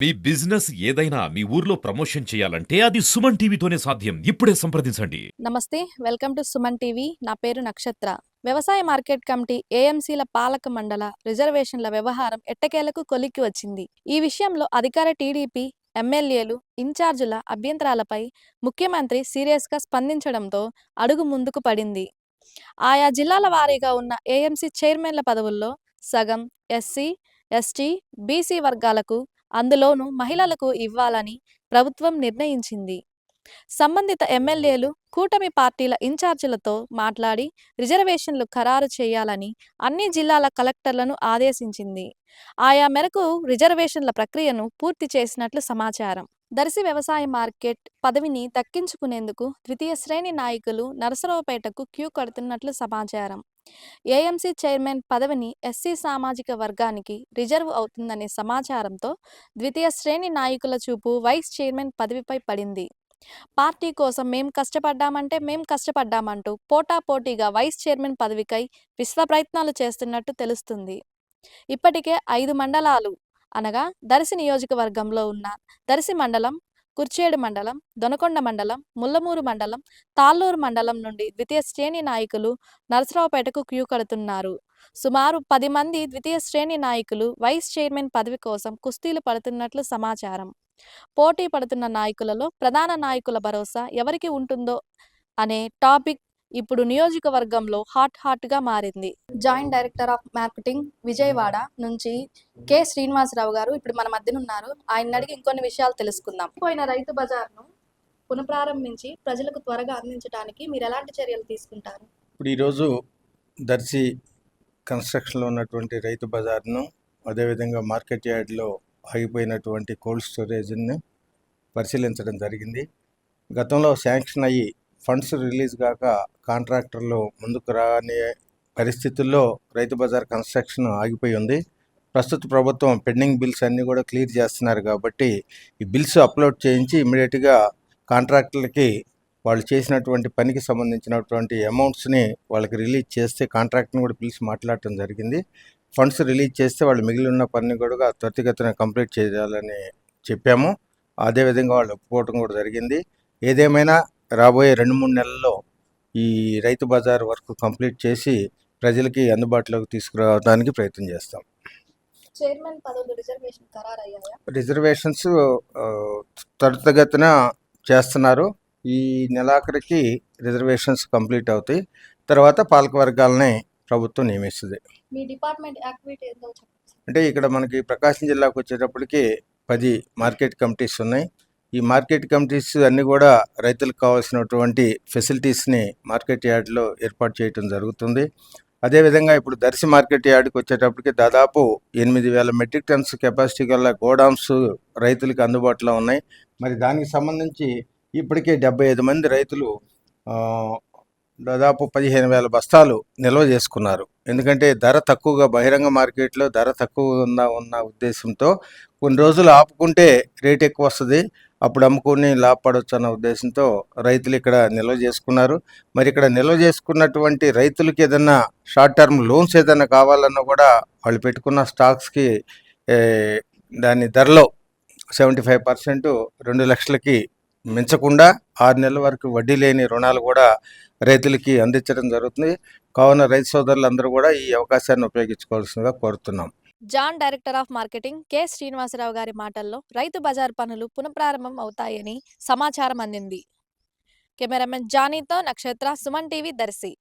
మీ business ఏదైనా మీ ఊర్లో promotion చేయాలంటే అది సుమన్ టీవీతోనే సాధ్యం. ఇప్పుడే సంప్రదించండి. నమస్తే వెల్కమ్ టు సుమన్ టీవీ. నా పేరు నక్షత్ర. వ్యవసాయ మార్కెట్ కమిటీ ఏఎంసీల పాలక మండల రిజర్వేషన్ల వ్యవహారం ఎట్టకేలకు కొలిక్కి వచ్చింది. ఈ విషయంలో అధికార టీడీపీ ఎమ్మెల్యేలు ఇన్ఛార్జీల అభ్యంతరాలపై ముఖ్యమంత్రి సీరియస్గా స్పందించడంతో అడుగు ముందుకు పడింది. ఆయా జిల్లాల వారీగా ఉన్న ఏఎంసీ చైర్మన్ల పదవుల్లో సగం ఎస్సీ ఎస్టీ బీసీ వర్గాలకు అందులోనూ మహిళలకు ఇవ్వాలని ప్రభుత్వం నిర్ణయించింది. సంబంధిత ఎమ్మెల్యేలు కూటమి పార్టీల ఇన్ఛార్జీలతో మాట్లాడి రిజర్వేషన్లు ఖరారు చేయాలని అన్ని జిల్లాల కలెక్టర్లను ఆదేశించింది. ఆయా మేరకు రిజర్వేషన్ల ప్రక్రియను పూర్తి చేసినట్లు సమాచారం. దర్శి వ్యవసాయ మార్కెట్ పదవిని దక్కించుకునేందుకు ద్వితీయ శ్రేణి నాయకులు నరసరావుపేటకు క్యూ కడుతున్నట్లు సమాచారం. ఏఎంసీ చైర్మన్ పదవిని ఎస్సీ సామాజిక వర్గానికి రిజర్వ్ అవుతుందనే సమాచారంతో ద్వితీయ శ్రేణి నాయకుల చూపు వైస్ చైర్మన్ పదవిపై పడింది. పార్టీ కోసం మేం కష్టపడ్డామంటే మేం కష్టపడ్డామంటూ పోటాపోటీగా వైస్ చైర్మన్ పదవికై విశ్వ ప్రయత్నాలు చేస్తున్నట్టు తెలుస్తుంది. ఇప్పటికే ఐదు మండలాలు అనగా దర్శి నియోజకవర్గంలో ఉన్న దర్శి మండలం కుర్చేడు మండలం దొనకొండ మండలం ముల్లమూరు మండలం తాళ్ళూరు మండలం నుండి ద్వితీయ శ్రేణి నాయకులు నరసరావుపేటకు క్యూ కడుతున్నారు. సుమారు పది మంది ద్వితీయ శ్రేణి నాయకులు వైస్ చైర్మన్ పదవి కోసం కుస్తీలు పడుతున్నట్లు సమాచారం. పోటీ పడుతున్న నాయకులలో ప్రధాన నాయకుల భరోసా ఎవరికి ఉంటుందో అనే టాపిక్ ఇప్పుడు నియోజకవర్గంలో హాట్ హాట్గా మారింది. Joint director of marketing Vijayawada నుంచి కె. శ్రీనివాసరావు గారు ఇప్పుడు మన మధ్యన ఉన్నారు. ఆయన అడిగి ఇంకొన్ని విషయాలు తెలుసుకుందాం. పోయిన రైతు బజార్ను పునఃప్రారంభించి ప్రజలకు త్వరగా అందించడానికి మీరు ఎలాంటి చర్యలు తీసుకుంటారు? ఇప్పుడు ఈరోజు దర్శి కన్స్ట్రక్షన్లో ఉన్నటువంటి రైతు బజార్ను అదేవిధంగా మార్కెట్ యార్డ్లో ఆగిపోయినటువంటి కోల్డ్ స్టోరేజ్ని పరిశీలించడం జరిగింది. గతంలో శాంక్షన్ అయ్యి ఫండ్స్ రిలీజ్ కాక కాంట్రాక్టర్లు ముందుకు రాని పరిస్థితుల్లో రైతు బజార్ కన్స్ట్రక్షన్ ఆగిపోయి ఉంది. ప్రస్తుత ప్రభుత్వం పెండింగ్ బిల్స్ అన్నీ కూడా క్లియర్ చేస్తున్నారు కాబట్టి ఈ బిల్స్ అప్లోడ్ చేయించి ఇమీడియట్గా కాంట్రాక్టర్లకి వాళ్ళు చేసినటువంటి పనికి సంబంధించినటువంటి అమౌంట్స్ని వాళ్ళకి రిలీజ్ చేస్తే కాంట్రాక్ట్ని కూడా పిలిచి మాట్లాడటం జరిగింది. ఫండ్స్ రిలీజ్ చేస్తే వాళ్ళు మిగిలి ఉన్న పని కూడా త్వరితగతిన కంప్లీట్ చేయాలని చెప్పాము. అదేవిధంగా వాళ్ళు ఒప్పుకోవటం కూడా జరిగింది. ఏదేమైనా రాబోయే రెండు మూడు నెలల్లో ఈ రైతు బజార్ వర్క్ కంప్లీట్ చేసి ప్రజలకి అందుబాటులోకి తీసుకురావడానికి ప్రయత్నం చేస్తాం. చైర్మన్ రిజర్వేషన్ రిజర్వేషన్స్ త్వరితగతిన చేస్తున్నారు. ఈ నెలాఖరికి రిజర్వేషన్స్ కంప్లీట్ అవుతాయి. తర్వాత పాలక వర్గాలని ప్రభుత్వం నియమిస్తుంది. మీ డిపార్ట్మెంట్ యాక్టివిటీ ఏందో చెప్పండి. అంటే ఇక్కడ మనకి ప్రకాశం జిల్లాకు వచ్చేటప్పటికి పది మార్కెట్ కమిటీస్ ఉన్నాయి. ఈ మార్కెట్ కమిటీస్ అన్నీ కూడా రైతులకు కావాల్సినటువంటి ఫెసిలిటీస్ని మార్కెట్ యార్డ్లో ఏర్పాటు చేయడం జరుగుతుంది. అదేవిధంగా ఇప్పుడు దర్శి మార్కెట్ యార్డ్కి వచ్చేటప్పటికి దాదాపు ఎనిమిది వేల మెట్రిక్ టన్స్ కెపాసిటీ గల గోడౌన్స్ రైతులకు అందుబాటులో ఉన్నాయి. మరి దానికి సంబంధించి ఇప్పటికే డెబ్బై ఐదు మంది రైతులు దాదాపు పదిహేను వేల బస్తాలు నిల్వ చేసుకున్నారు. ఎందుకంటే ధర తక్కువగా బహిరంగ మార్కెట్లో ధర తక్కువ ఉన్న ఉన్న ఉద్దేశంతో కొన్ని రోజులు ఆపుకుంటే రేట్ ఎక్కువ వస్తుంది. అప్పుడు అమ్ముకుని లాభపడవచ్చు అన్న ఉద్దేశంతో రైతులు ఇక్కడ నిల్వ చేసుకున్నారు. మరి ఇక్కడ నిల్వ చేసుకున్నటువంటి రైతులకి ఏదన్నా షార్ట్ టర్మ్ లోన్స్ ఏదైనా కావాలన్నా కూడా వాళ్ళు పెట్టుకున్న స్టాక్స్కి దాని ధరలో సెవెంటీ ఫైవ్ పర్సెంట్ రెండు లక్షలకి మించకుండా ఆరు నెలల వరకు వడ్డీ లేని రుణాలు కూడా రైతులకి అందించడం జరుగుతుంది. కావున రైతు సోదరులందరూ కూడా ఈ అవకాశాన్ని ఉపయోగించుకోవాల్సిందిగా కోరుతున్నాం. Joint director of marketing K. Srinivasa Rao గారి మాటల్లో రైతు బజార్ పనులు పునఃప్రారంభం అవుతాయని సమాచారం అందింది. కెమెరామెన్ జానీతో నక్షత్ర సుమన్ టీవీ దర్శి.